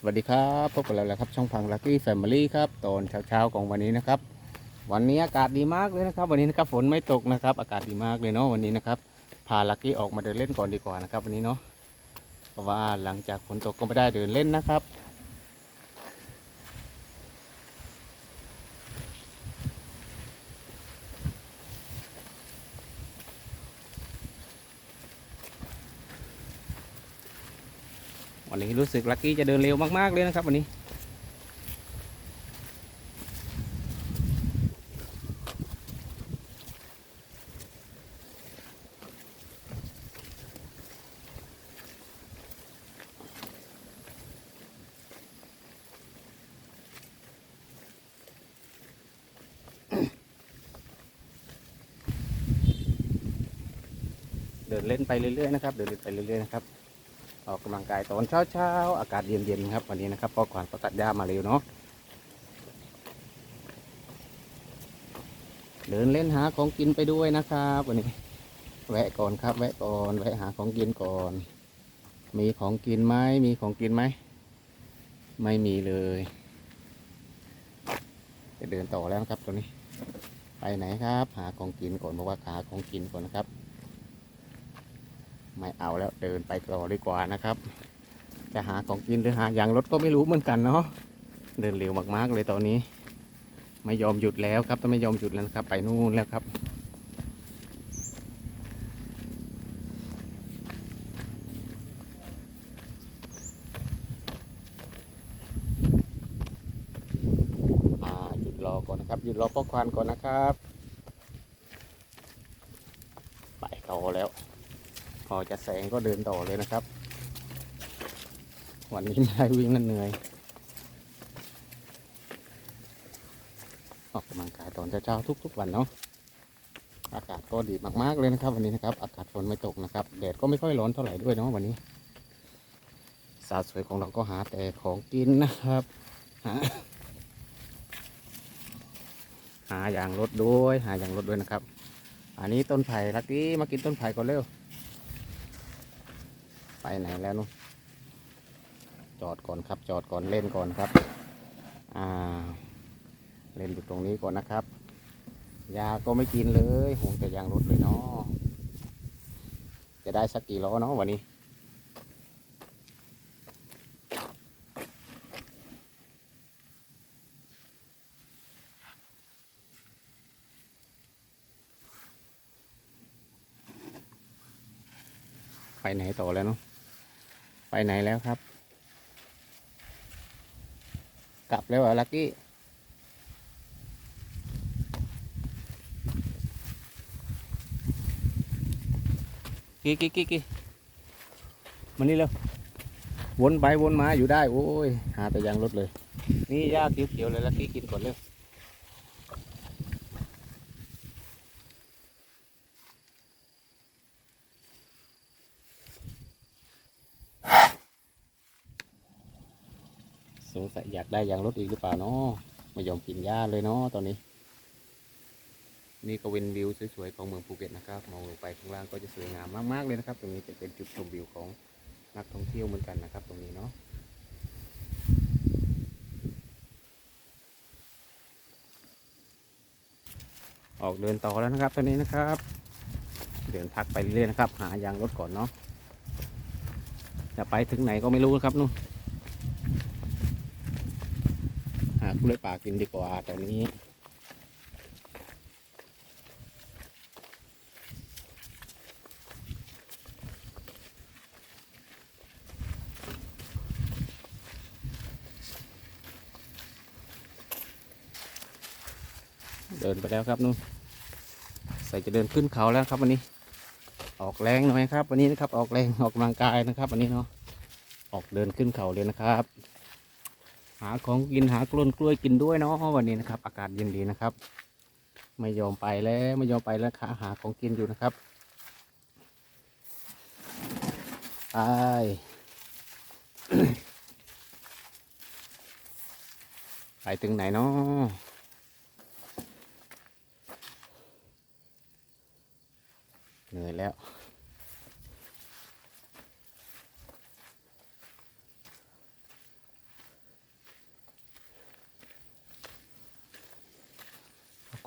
สวัสดีครับพบกันแล้วครับช่องพังลักกี้แฟมิลี่ครับตอนเช้าๆของวันนี้นะครับ วันนี้อากาศดีมากเลยนะครับ วันนี้นะครับฝนไม่ตกนะครับ อากาศดีมากเลยเนาะวันนี้นะครับพาลักกี้ออกมาเดินเล่นก่อนดีกว่านะครับ วันนี้เนาะเพราะว่าหลังจากฝนตกก็ไม่ได้เดินเล่นนะครับ วันนี้รู้สึกลักกี้จะเดินเร็วมากๆเลยนะครับวันนี้ เดินเล่นไปเรื่อยๆนะครับ เดินเล่นไปเรื่อยๆนะครับ ออกกำลังกายตอนเช้าๆอากาศเย็นๆครับวันนี้นะครับเพราะก่อนก็ตัดหญ้ามาเร็วเนาะเดินเล่นหาของกินไปด้วยนะครับวันนี้ แวะก่อนครับ แวะก่อนแวะหาของกินก่อน มีของกินไหมมีของกินไหมไม่มีเลย จะเดินต่อแล้วครับตัวนี้ ไปไหนครับ หาของกินก่อนเพราะว่าหาของกินก่อนนะครับ ไม่เอาแล้วเดินไปต่อดีกว่านะครับ จะหาของกินหรือหายางรถก็ไม่รู้เหมือนกันเนาะเดินเร็วมากๆเลยตอนนี้ ไม่ยอมหยุดแล้วครับต้องไม่ยอมหยุดแล้วครับ ไปนู่นแล้วครับหยุดรอก่อนนะครับหยุดรอพ่อควานก่อนนะครับ ไปต่อแล้ว พอจะแสงก็เดินต่อเลยนะครับ วันนี้ไม่ได้วิ่งนั่นเหนื่อยออกกำลังกายตอนเช้าๆทุก ๆ วันเนาะอากาศก็ดีมากๆเลยนะครับ วันนี้นะครับ อากาศฝนไม่ตกนะครับแดดก็ไม่ค่อยร้อนเท่าไหร่ด้วยเนาะวันนี้ สาวสวยของเราก็หาแต่ของกินนะครับหาหาอย่างรถด้วย หาอย่างรถด้วยนะครับ อันนี้ต้นไผ่ลักกี้มากินต้นไผ่ก่อนเร็ว ไปไหนแล้วนุนจอดก่อนครับ จอดก่อนเล่นก่อนครับอ่าเล่นอยู่ตรงนี้ก่อนนะครับ ยาก็ไม่กินเลยห่วงแต่ยางรถเลยเนาะจะได้สักกี่ล้อเนาะวันนี้ไปไหนต่อแล้วเนาะ ไปไหนแล้วครับ กลับแล้วเหรอลักกี้กี้กี้กี้กี้มานี่เร็ววนไปวนมาอยู่ได้ โอ้ย หาแต่ยางรถเลย นี่หญ้าเขียวๆเลยลักกี้กินก่อนเร็ว สงสัยอยากได้ยางรถอีกหรือเปล่าเนาะไม่ยอมกินหญ้าเลยเนาะตอนนี้ นี่ก็เป็นวิวสวยๆของเมืองภูเก็ตนะครับมองลงไปข้างล่างก็จะสวยงามมากๆเลยนะครับ ตรงนี้จะเป็นจุดชมวิวของนักท่องเที่ยวเหมือนกันนะครับ ตรงนี้เนาะออกเดินต่อแล้วนะครับตอนนี้นะครับ เดินพักไปเรื่อยๆนะครับ หายางรถก่อนเนาะจะไปถึงไหนก็ไม่รู้นะครับนู่น หา กล้วยป่ากินดีกว่าแต่นี้ เดินไปแล้วครับนู่นใส่จะเดินขึ้นเขาแล้วครับวันนี้ ออกแรงหน่อยครับ วันนี้นะครับออกแรงออกกำลังกายนะครับ วันนี้เนาะออกเดินขึ้นเขาเลยนะครับ หาของกินหากล้วยกล้วยกินด้วยเนาะวันนี้นะครับ อากาศเย็นดีนะครับ ไม่ยอมไปแล้วไม่ยอมไปแล้วค่ะหาของกินอยู่นะครับไปไปถึงไหนเนาะเหนื่อยแล้ว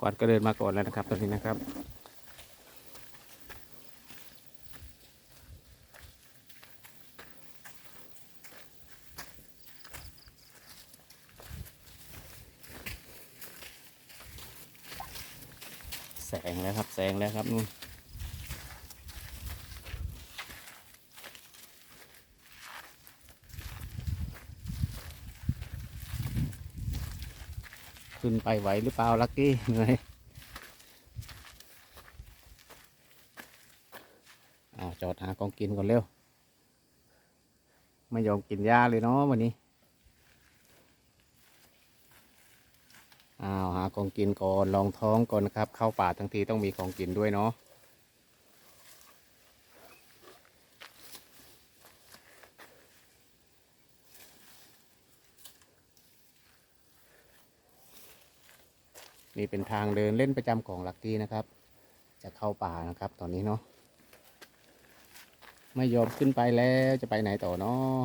ก่อนก็เดินมาก่อนแล้วนะครับตอนนี้นะครับ แสงแล้วครับ แสงแล้วครับนู่น ขึ้นไปไหวหรือเปล่าลักกี้เหนื่อยอาวจอดหาของกินก่อนเร็ว ไม่ยอมกินหญ้าเลยเนาะวันนี้อ้าวหาของกินก่อนลองท้องก่อนนะครับ เข้าป่าทั้งทีต้องมีของกินด้วยเนาะ นี่เป็นทางเดินเล่นประจำของลักกี้นะครับ จะเข้าป่านะครับ ตอนนี้เนาะไม่ยอมขึ้นไปแล้วจะไปไหนต่อเนาะ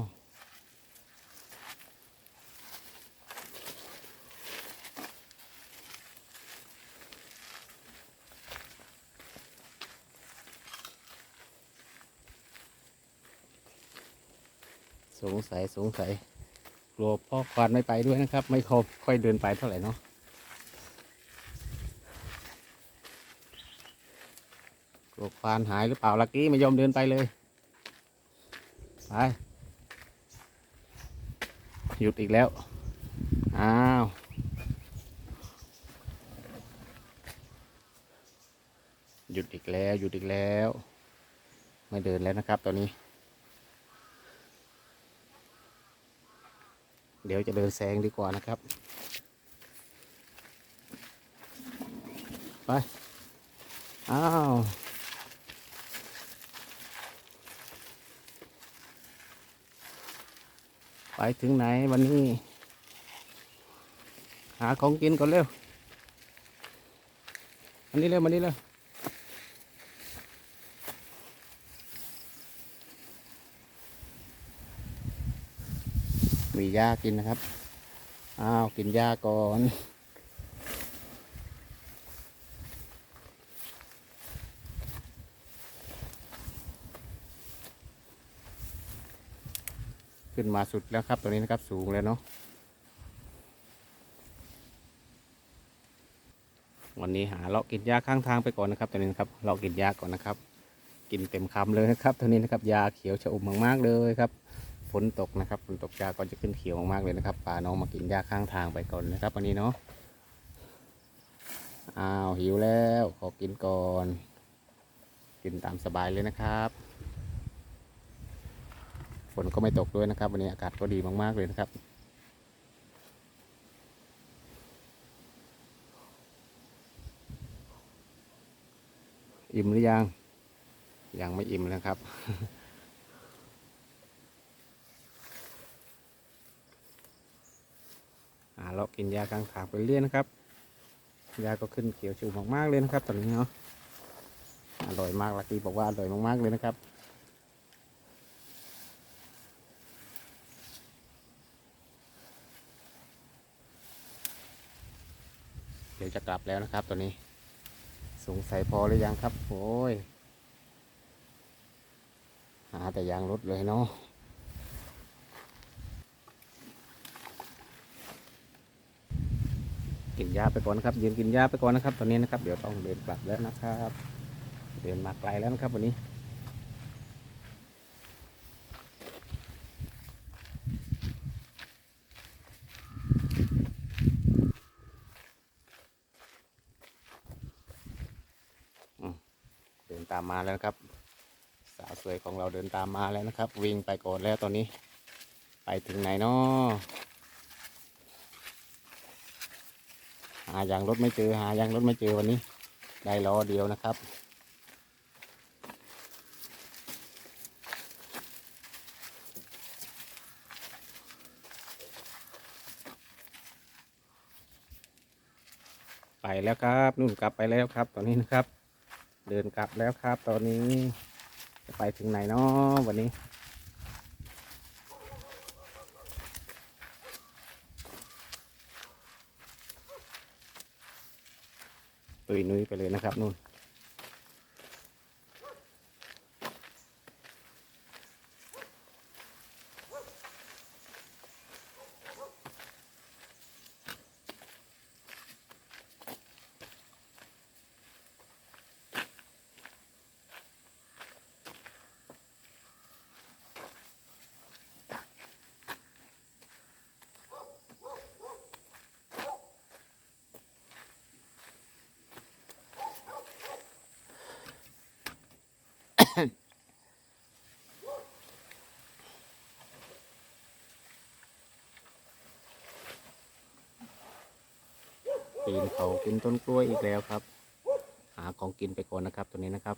สงสัยสงสัยกลัวพ่อควานไม่ไปด้วยนะครับ ไม่ค่อยค่อยเดินไปเท่าไหร่เนาะ กควานหายหรือเปล่าลักกี้ไม่ยอมเดินไปเลย ไป หยุดอีกแล้ว อ้าว หยุดอีกแล้ว หยุดอีกแล้ว ไม่เดินแล้วนะครับตอนนี้ เดี๋ยวจะเดินแซงดีกว่านะครับ ไป อ้าว ไปถึงไหนวันนี้ หาของกินก่อนเร็วอันนี้เร็วมานี่เร็วมีหญ้ากินนะครับ อ้าว กินหญ้าก่อน ขึ้นมาสุดแล้วครับตัวนี้นะครับสูงแล้วเนาะวันนี้หาเลาะกินหญ้าข้างทางไปก่อนนะครับตัวนี้นะครับเลาะกินหญ้าก่อนนะครับ กินเต็มคำเลยนะครับตัวนี้นะครับยาเขียวชะอุ่มมากๆเลยครับฝนตกนะครับฝนตกยาก็จะขึ้นเขียวมากๆเลยนะครับป่าน้องมากินหญ้าข้างทางไปก่อนนะครับ วันนี้เนาะอ้าวหิวแล้วขอกินก่อน กินตามสบายเลยนะครับ นก็ไม่ตกด้วยนะครับ วันนี้อากาศก็ดีมาก ๆ เลยนะครับ อิ่มหรือยัง ยังไม่อิ่มนะครับหาเลากินยากลางทางไปเรื่อยนะครับ ยาก็ขึ้นเขียวชูมาก ๆ เลยนะครับ ตอนนี้เนาะ อร่อยมากลักกี้บอกว่าอร่อยมาก ๆ เลยนะครับ ดี๋ยวจะกลับแล้วนะครับตอนนี้ สงสัยพอหรือยังครับโอ้ยหาแต่ยางรถเลยเนาะกินยาไปก่อนนะครับยืนกินยาไปก่อนนะครับ ตอนนี้นะครับ เดี๋ยวต้องเดินกลับแล้วนะครับ เดินมาไกลแล้วนะครับวันนี้ เดินตา มาแล้วครับ สาวสวยของเราเดินตามมาแล้วนะครับ วิ่งไปก่อนแล้วตอนนี้ ไปถึงไหนเนาะหาอย่างรถไม่เจอหาอย่างรถไม่เจอวันนี้ ได้ล้อเดียวนะครับไปแล้วครับนุ่นกลับไปแล้วครับ ตอนนี้นะครับ เดินกลับแล้วครับ ตอนนี้จะไปถึงไหนเนาะวันนี้ ตุยนุ้ยไปเลยนะครับนู่น นเขากินต้นกล้วยอีกแล้วครับ หาของกินไปก่อนนะครับตัวนี้นะครับ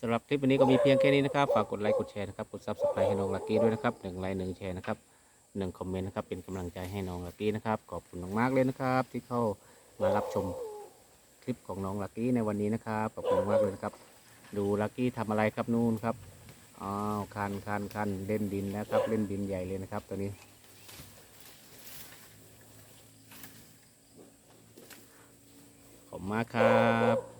สำหรับคลิปวันนี้ก็มีเพียงแค่นี้นะครับ ฝากกดไลค์ กดแชร์นะครับ กดซับสไครต์ให้น้องลักกี้ด้วยนะครับหนึ่งไลค์หนึ่งแชร์นะครับหนึ่งคอมเมนต์นะครับ เป็นกำลังใจให้น้องลักกี้นะครับ ขอบคุณมากๆเลยนะครับ ที่เข้ามารับชม ลิปของน้องลักกี้ในวันนี้นะครับขอบคุณมากเลยครับ ดูลักกี้ทำอะไรครับนู่นครับอ้าวคันคันคันเล่นดินแล้วครับเล่นดินใหญ่เลยนะครับตัวนี้ขอบคุณมากครับ